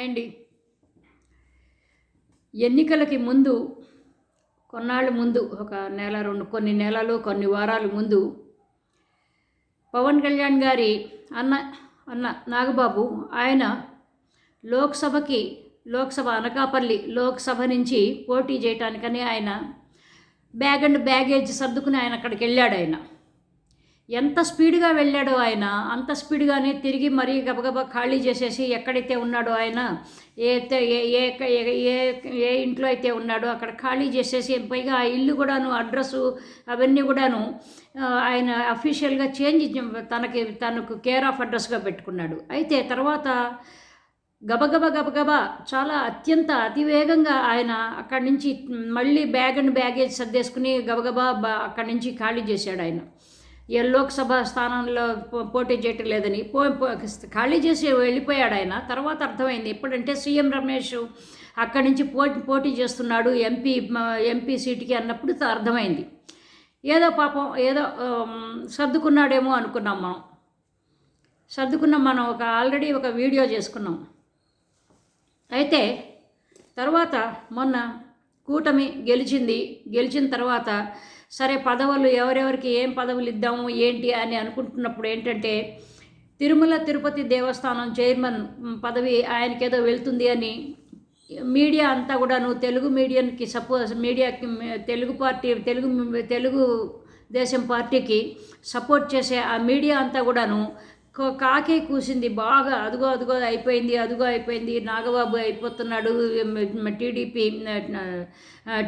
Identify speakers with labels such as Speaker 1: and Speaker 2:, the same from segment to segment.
Speaker 1: And ఎన్నికలకి ముందు కొన్నాళ్ళు ముందు ఒక నెల రెండు కొన్ని నెలలు కొన్ని వారాలు ముందు పవన్ కళ్యాణ్ గారి అన్న అన్న నాగబాబు ఆయన లోక్సభకి లోక్సభ అనకాపల్లి లోక్సభ నుంచి పోటీ చేయటానికని ఆయన బ్యాగ్ అండ్ బ్యాగేజ్ సర్దుకుని ఆయన అక్కడికి వెళ్ళాడు ఆయన. ఎంత స్పీడ్గా వెళ్ళాడో ఆయన అంత స్పీడ్గానే తిరిగి మరీ గబగబా ఖాళీ చేసేసి ఎక్కడైతే ఉన్నాడో ఆయన ఏ ఏ ఏ ఏ ఇంట్లో అయితే ఉన్నాడో అక్కడ ఖాళీ చేసేసి పైగా ఆ ఇల్లు కూడాను అడ్రస్సు అవన్నీ కూడాను ఆయన అఫీషియల్గా చేంజ్ తనకి తనకు కేర్ ఆఫ్ అడ్రస్గా పెట్టుకున్నాడు. అయితే తర్వాత గబగబ గబగబా చాలా అత్యంత అతివేగంగా ఆయన అక్కడి నుంచి మళ్ళీ బ్యాగ్ అండ్ బ్యాగేజ్ సర్దేసుకుని గబగబా బా- అక్కడి నుంచి ఖాళీ చేశాడు ఆయన. లోక్సభ స్థానంలో పో- పోటీ చేయటం లేదని పో ఖాళీ చేసి వెళ్ళిపోయాడు ఆయన. తర్వాత అర్థమైంది ఎప్పుడంటే సీఎం రమేష్ అక్కడి నుంచి పోటీ పోటీ చేస్తున్నాడు ఎంపీ ఎంపీ సీటుకి అన్నప్పుడు అర్థమైంది. ఏదో పాపం ఏదో సర్దుకున్నాడేమో అనుకున్నాం మనం. సర్దుకున్నాం మనం ఒక ఆల్రెడీ ఒక వీడియో చేసుకున్నాం. అయితే తర్వాత మొన్న కూటమి గెలిచింది గెలిచిన తర్వాత సరే పదవులు ఎవరెవరికి ఏం పదవులు ఇద్దాము ఏంటి అని అనుకుంటున్నప్పుడు ఏంటంటే తిరుమల తిరుపతి దేవస్థానం చైర్మన్ పదవి ఆయనకేదో వెళ్తుంది అని మీడియా అంతా కూడాను తెలుగు మీడియాకి సపోజ్ మీడియాకి తెలుగు పార్టీ తెలుగు తెలుగు దేశం పార్టీకి సపోర్ట్ చేసే ఆ మీడియా అంతా కూడాను కాకే కూసింది. బాగా అదుగో అదుగో అయిపోయింది అదుగో అయిపోయింది. నాగబాబు అయిపోతున్నాడు. టీడీపీ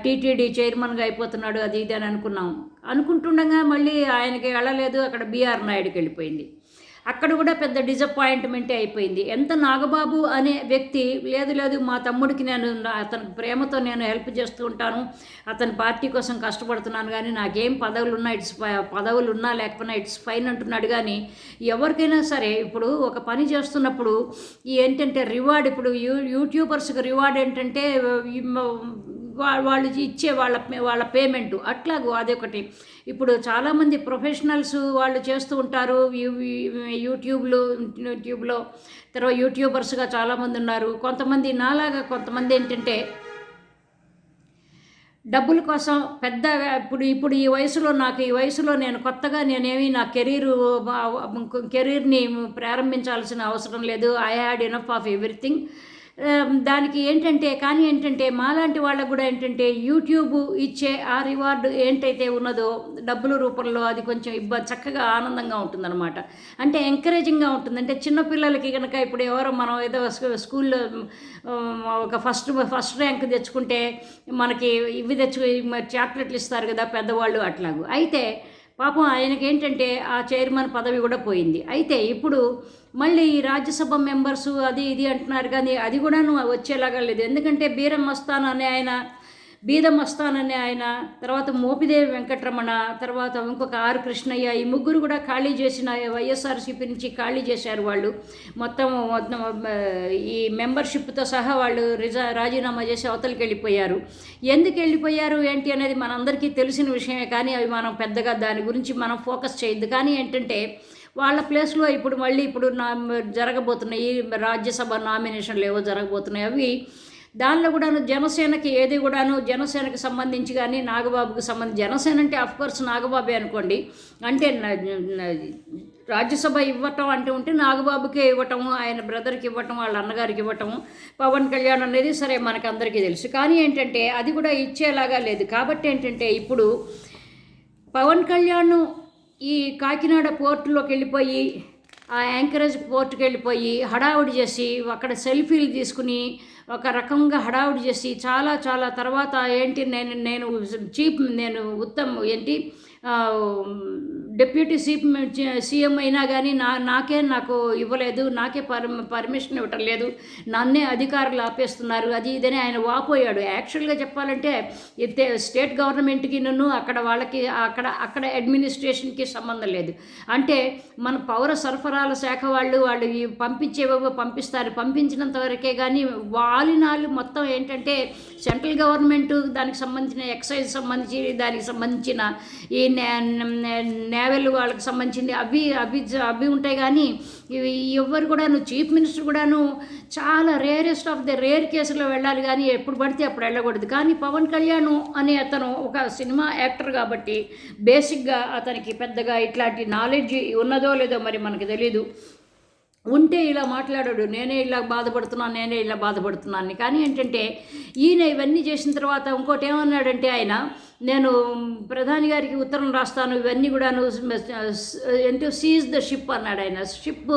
Speaker 1: టీటీడీ చైర్మన్గా అయిపోతున్నాడు. అది ఇది అని అనుకున్నాం. అనుకుంటుండగా మళ్ళీ ఆయనకి వెళ్ళలేదు. అక్కడ బీఆర్ నాయుడుకి వెళ్ళిపోయింది. అక్కడ కూడా పెద్ద డిజపాయింట్మెంటే అయిపోయింది. ఎంత నాగబాబు అనే వ్యక్తి లేదు లేదు మా తమ్ముడికి నేను నా- అతనికి ప్రేమతో నేను హెల్ప్ చేస్తూ ఉంటాను అతని పార్టీ కోసం కష్టపడుతున్నాను కానీ నాకేం పదవులు ఉన్నా ఇట్స్ ఫై- పదవులు ఉన్నా లేకపోయినా ఇట్స్ ఫైన్ అంటున్నాడు కానీ ఎవరికైనా సరే ఇప్పుడు ఒక పని చేస్తున్నప్పుడు ఏంటంటే రివార్డ్ ఇప్పుడు యూ యూట్యూబర్స్కి రివార్డ్ ఏంటంటే వాళ్ళు ఇచ్చే వాళ్ళ వాళ్ళ పేమెంట్. అట్లాగూ అదొకటి. ఇప్పుడు చాలామంది ప్రొఫెషనల్స్ వాళ్ళు చేస్తూ ఉంటారు. యూట్యూబ్లో యూట్యూబ్లో తర్వాత యూట్యూబర్స్గా చాలామంది ఉన్నారు కొంతమంది నాలాగా కొంతమంది ఏంటంటే డబ్బుల కోసం పెద్దగా ఇప్పుడు ఇప్పుడు ఈ వయసులో నాకు ఈ వయసులో నేను కొత్తగా నేనేమి నా కెరీర్ కెరీర్ని ప్రారంభించాల్సిన అవసరం లేదు. I had enough of everything. దానికి ఏంటంటే కానీ ఏంటంటే మాలాంటి వాళ్ళకు కూడా ఏంటంటే యూట్యూబ్ ఇచ్చే ఆ రివార్డు ఏంటైతే ఉన్నదో డబ్బుల రూపంలో అది కొంచెం ఇబ్బ చక్కగా ఆనందంగా ఉంటుందన్నమాట. అంటే ఎంకరేజింగ్గా ఉంటుంది. అంటే చిన్నపిల్లలకి కనుక ఇప్పుడు ఎవరో మనం ఏదో స్కూల్లో ఒక ఫస్ట్ ఫస్ట్ ర్యాంక్ తెచ్చుకుంటే మనకి ఇవి తెచ్చుకు చాక్లెట్లు ఇస్తారు కదా పెద్దవాళ్ళు అట్లాగూ. అయితే పాపం ఆయనకి ఏంటంటే ఆ చైర్మన్ పదవి కూడా పోయింది. అయితే ఇప్పుడు మళ్ళీ ఈ రాజ్యసభ మెంబర్సు అది ఇది అంటున్నారు కానీ అది కూడా వచ్చేలాగా లేదు. ఎందుకంటే బీరం మస్తాన్ అనే ఆయన బీదం అనే ఆయన తర్వాత మోపిదేవి వెంకటరమణ తర్వాత ఇంకొక ఆర్ కృష్ణయ్య ఈ ముగ్గురు కూడా ఖాళీ చేసిన వైఎస్ఆర్సీపీ నుంచి ఖాళీ చేశారు వాళ్ళు. మొత్తం ఈ మెంబర్షిప్తో సహా వాళ్ళు రిజా రాజీనామా చేసి అవతలకి వెళ్ళిపోయారు. ఎందుకు వెళ్ళిపోయారు ఏంటి అనేది మనందరికీ తెలిసిన విషయమే కానీ అవి మనం పెద్దగా దాని గురించి మనం ఫోకస్ చేయొద్దు. కానీ ఏంటంటే వాళ్ళ ప్లేస్లో ఇప్పుడు మళ్ళీ ఇప్పుడు నా జరగబోతున్నాయి రాజ్యసభ నామినేషన్లు ఏవో జరగబోతున్నాయి. అవి దానిలో కూడాను జనసేనకి ఏది కూడాను జనసేనకి సంబంధించి కానీ నాగబాబుకి సంబంధించి జనసేన అంటే అఫ్కోర్స్ నాగబాబే అనుకోండి. అంటే రాజ్యసభ ఇవ్వటం అంటే ఉంటే నాగబాబుకే ఇవ్వటము ఆయన బ్రదర్కి ఇవ్వటం వాళ్ళ అన్నగారికి ఇవ్వటము పవన్ కళ్యాణ్ అనేది సరే మనకందరికీ తెలుసు. కానీ ఏంటంటే అది కూడా ఇచ్చేలాగా లేదు. కాబట్టి ఏంటంటే ఇప్పుడు పవన్ కళ్యాణ్ ఈ కాకినాడ పోర్టులోకి వెళ్ళిపోయి ఆ యాంకరేజ్ పోర్ట్కి వెళ్ళిపోయి హడావుడి చేసి అక్కడ సెల్ఫీలు తీసుకుని ఒక రకంగా హడావుడి చేసి చాలా చాలా తర్వాత ఏంటి నేను నేను చీప్ నేను ఉత్తమ్ ఏంటి డిప్యూటీ సీఎం సీఎం అయినా కానీ నా నాకే నాకు ఇవ్వలేదు నాకే పర్ పర్మిషన్ ఇవ్వటం లేదు నన్నే అధికారులు ఆపేస్తున్నారు అది ఇదని ఆయన వాపోయాడు. యాక్చువల్గా చెప్పాలంటే ఇతే స్టేట్ గవర్నమెంట్కి నన్ను అక్కడ వాళ్ళకి అక్కడ అక్కడ అడ్మినిస్ట్రేషన్కి సంబంధం లేదు. అంటే మన పౌర సరఫరాల శాఖ వాళ్ళు వాళ్ళు పంపించేవో పంపిస్తారు. పంపించినంత వరకే కానీ వాలినాలు మొత్తం ఏంటంటే సెంట్రల్ గవర్నమెంట్ దానికి సంబంధించిన ఎక్సైజ్ సంబంధించి దానికి సంబంధించిన ఈ నే- నే- నేవల్ వాళ్ళకి సంబంధించింది అవి అవి అవి ఉంటాయి కానీ ఇవి ఎవ్వరు కూడాను చీఫ్ మినిస్టర్ కూడాను చాలా రేరెస్ట్ ఆఫ్ ద రేర్ కేసులో వెళ్ళాలి కానీ ఎప్పుడు పడితే అప్పుడు వెళ్ళకూడదు. కానీ పవన్ కళ్యాణ్ అనే అతను ఒక సినిమా యాక్టర్ కాబట్టి బేసిక్గా అతనికి పెద్దగా ఇట్లాంటి నాలెడ్జ్ ఉన్నదో లేదో మరి మనకు తెలీదు. ఉంటే ఇలా మాట్లాడాడు నేనే ఇలా బాధపడుతున్నాను నేనే ఇలా బాధపడుతున్నాను కానీ ఏంటంటే ఈయన ఇవన్నీ చేసిన తర్వాత ఇంకోటి ఏమన్నాడంటే ఆయన నేను ప్రధాని గారికి ఉత్తరం రాస్తాను ఇవన్నీ కూడాను ఏంటో సీజ్ ద షిప్ అన్నాడు ఆయన. షిప్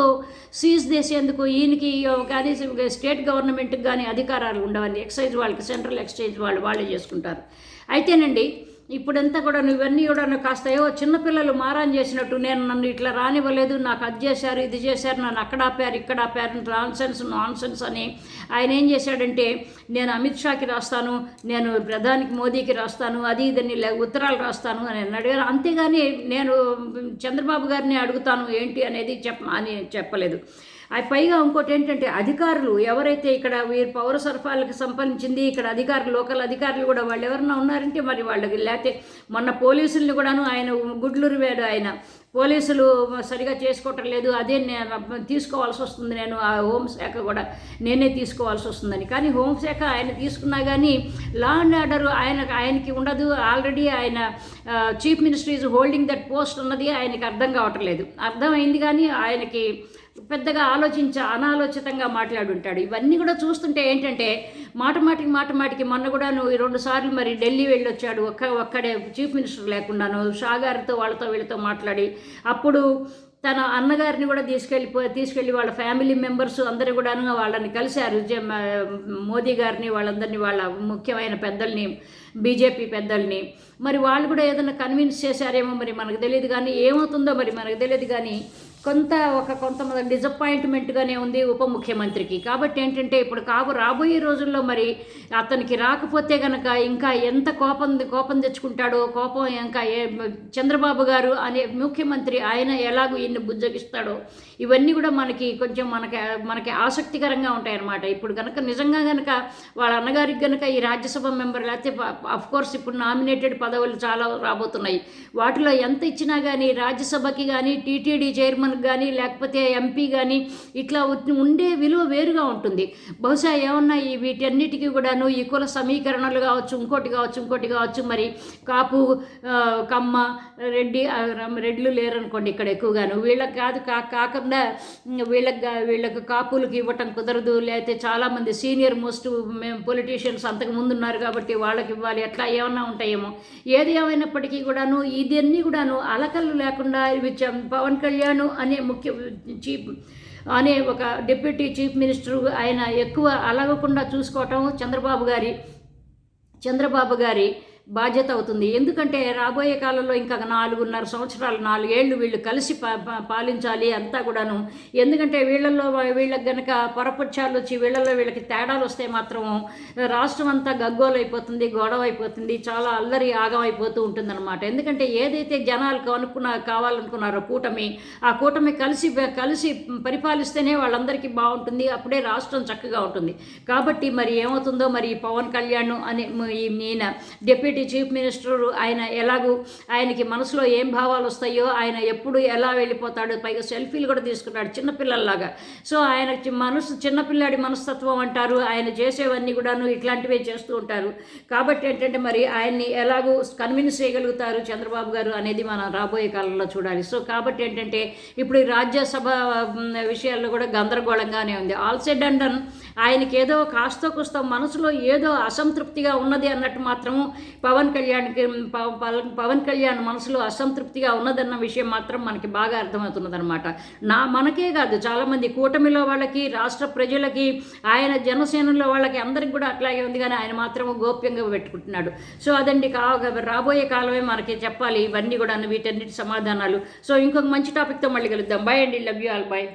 Speaker 1: సీజ్ చేసేందుకు ఈయనకి కానీ స్టేట్ గవర్నమెంట్కి కానీ అధికారాలు ఉండవని ఎక్సైజ్ వాళ్ళకి సెంట్రల్ ఎక్సైజ్ వాళ్ళు వాళ్ళే చేసుకుంటారు. అయితేనండి ఇప్పుడంతా కూడా నువ్వన్నీ కూడా కాస్త ఏవో చిన్నపిల్లలు మారాన్ చేసినట్టు నేను నన్ను ఇట్లా రానివ్వలేదు నాకు అది చేశారు ఇది చేశారు నన్ను అక్కడ ఆపారు ఇక్కడ ఆపారు నాన్సెన్స్ నాన్సెన్స్ అని ఆయన ఏం చేశాడంటే నేను అమిత్ షాకి రాస్తాను నేను ప్రధానికి మోదీకి రాస్తాను అది ఇదని ఉత్తరాలు రాస్తాను అని అడిగారు. అంతేగాని నేను చంద్రబాబు గారిని అడుగుతాను ఏంటి అనేది చెప్ప అని చెప్పలేదు. పైగా ఇంకోటి ఏంటంటే అధికారులు ఎవరైతే ఇక్కడ వీరు పౌర సరఫరాలకు సంబంధించింది ఇక్కడ అధికారులు లోకల్ అధికారులు కూడా వాళ్ళు ఎవరన్నా ఉన్నారంటే మరి వాళ్ళకి లేకపోతే మొన్న పోలీసుల్ని కూడాను ఆయన గుడ్లూరు వేడు ఆయన పోలీసులు సరిగా చేసుకోవటం లేదు అదే నేను తీసుకోవాల్సి వస్తుంది నేను ఆ హోంశాఖ కూడా నేనే తీసుకోవాల్సి వస్తుందని. కానీ హోంశాఖ ఆయన తీసుకున్నా కానీ లా అండ్ ఆర్డర్ ఆయన ఆయనకి ఉండదు. ఆల్రెడీ ఆయన chief minister is holding that post ఉన్నది ఆయనకి అర్థం కావటం లేదు. అర్థమైంది కానీ ఆయనకి పెద్దగా ఆలోచించ అనాలోచితంగా మాట్లాడుంటాడు. ఇవన్నీ కూడా చూస్తుంటే ఏంటంటే మాట మాటికి మాట మాటికి మొన్న కూడా నువ్వు రెండు సార్లు మరి ఢిల్లీ వెళ్ళొచ్చాడు. ఒక్క ఒక్కడే చీఫ్ మినిస్టర్ లేకుండాను షాగారితో వాళ్ళతో వీళ్ళతో మాట్లాడి అప్పుడు తన అన్నగారిని కూడా తీసుకెళ్ళిపో తీసుకెళ్ళి వాళ్ళ ఫ్యామిలీ మెంబర్స్ అందరూ కూడాను వాళ్ళని కలిశారు. మోదీ గారిని వాళ్ళందరినీ వాళ్ళ ముఖ్యమైన పెద్దల్ని బీజేపీ పెద్దల్ని. మరి వాళ్ళు కూడా ఏదైనా కన్విన్స్ చేశారేమో మరి మనకు తెలియదు కానీ ఏమవుతుందో మరి మనకు తెలియదు కానీ కొంత ఒక కొంతమంది డిసప్పాయింట్మెంట్గానే ఉంది ఉప ముఖ్యమంత్రికి. కాబట్టి ఏంటంటే ఇప్పుడు కాపు రాబోయే రోజుల్లో మరి అతనికి రాకపోతే కనుక ఇంకా ఎంత కోపం కోపం తెచ్చుకుంటాడో కోపం ఇంకా ఏ చంద్రబాబు గారు అనే ముఖ్యమంత్రి ఆయన ఎలాగో ఈయన్ని బుజ్జగిస్తాడో ఇవన్నీ కూడా మనకి కొంచెం మనకి మనకి ఆసక్తికరంగా ఉంటాయన్నమాట. ఇప్పుడు కనుక నిజంగా కనుక వాళ్ళ అన్నగారికి కనుక ఈ రాజ్యసభ మెంబర్ లేకపోతే అఫ్ కోర్స్ ఇప్పుడు నామినేటెడ్ పదవులు చాలా రాబోతున్నాయి. వాటిలో ఎంత ఇచ్చినా కానీ రాజ్యసభకి కానీ టీటీడీ చైర్మన్ కానీ లేకపోతే ఎంపీ కానీ ఇట్లా ఉండే విలువ వేరుగా ఉంటుంది. బహుశా ఏమన్నా ఈ వీటన్నిటికీ కూడాను ఈ కుల సమీకరణలు కావచ్చు ఇంకోటి కావచ్చు ఇంకోటి కావచ్చు మరి కాపు కమ్మ రెడ్డి రెడ్లు లేరనుకోండి ఇక్కడ ఎక్కువగాను. వీళ్ళకి కాదు కా కాకుండా వీళ్ళకి వీళ్ళకి కాపులకి ఇవ్వటం కుదరదు. లేకపోతే చాలామంది సీనియర్ మోస్ట్ మేము పొలిటీషియన్స్ అంతకు ముందు ఉన్నారు కాబట్టి వాళ్ళకి ఇవ్వాలి. అట్లా ఏమన్నా ఉంటాయేమో. ఏది ఏమైనప్పటికీ కూడాను ఇదన్నీ కూడాను అలకలు లేకుండా పవన్ కళ్యాణ్ అనే ముఖ్య చీఫ్ అనే ఒక డిప్యూటీ చీఫ్ మినిస్టర్ ఆయన ఎక్కువ అలగకుండా చూసుకోవటం చంద్రబాబు గారి చంద్రబాబు గారి బాధ్యత అవుతుంది. ఎందుకంటే రాబోయే కాలంలో ఇంకా నాలుగున్నర సంవత్సరాలు నాలుగేళ్ళు వీళ్ళు కలిసి పాలించాలి అంతా కూడాను. ఎందుకంటే వీళ్ళల్లో వీళ్ళకి గనక పొరపక్షాలు వచ్చి వీళ్ళల్లో వీళ్ళకి తేడాలు వస్తే మాత్రం రాష్ట్రం అంతా గగ్గోలైపోతుంది గొడవ అయిపోతుంది చాలా అల్లరి ఆగం అయిపోతూ ఉంటుందన్నమాట. ఎందుకంటే ఏదైతే జనాలు కనుక్కున్న కావాలనుకున్నారో కూటమి ఆ కూటమి కలిసి కలిసి పరిపాలిస్తేనే వాళ్ళందరికీ బాగుంటుంది. అప్పుడే రాష్ట్రం చక్కగా ఉంటుంది. కాబట్టి మరి ఏమవుతుందో మరి పవన్ కళ్యాణ్ అనే ఈయన డెప్యూటీ డిప్యూటీ చీఫ్ మినిస్టర్? ఆయన ఎలాగూ ఆయనకి మనసులో ఏం భావాలు వస్తాయో ఆయన ఎప్పుడు ఎలా వెళ్ళిపోతాడు పైగా సెల్ఫీలు కూడా తీసుకున్నాడు చిన్నపిల్లల్లాగా సో ఆయన మనసు చిన్నపిల్లాడి మనస్తత్వం అంటారు. ఆయన చేసేవన్నీ కూడాను ఇట్లాంటివే చేస్తూ ఉంటారు. కాబట్టి ఏంటంటే మరి ఆయన్ని ఎలాగూ కన్విన్స్ చేయగలుగుతారు చంద్రబాబు గారు అనేది మనం రాబోయే కాలంలో చూడాలి. సో కాబట్టి ఏంటంటే ఇప్పుడు ఈ రాజ్యసభ విషయాల్లో కూడా గందరగోళంగానే ఉంది. All said and done. ఆయనకి ఏదో కాస్తో కుస్తో మనసులో ఏదో అసంతృప్తిగా ఉన్నది అన్నట్టు మాత్రము పవన్ కళ్యాణ్కి పవన్ కళ్యాణ్ మనసులో అసంతృప్తిగా ఉన్నదన్న విషయం మాత్రం మనకి బాగా అర్థమవుతున్నదనమాట నా మనకే కాదు చాలామంది కూటమిలో వాళ్ళకి రాష్ట్ర ప్రజలకి ఆయన జనసేనలో వాళ్ళకి అందరికి కూడా అట్లాగే ఉంది కానీ ఆయన మాత్రం గోప్యంగా పెట్టుకుంటున్నాడు. సో అదండి కా రాబోయే కాలమే మనకి చెప్పాలి. ఇవన్నీ కూడా వీటన్నిటి సమాధానాలు. సో ఇంకొక మంచి టాపిక్తో మళ్ళీ కలుద్దాం. బాయ్ అండి. Love you all bye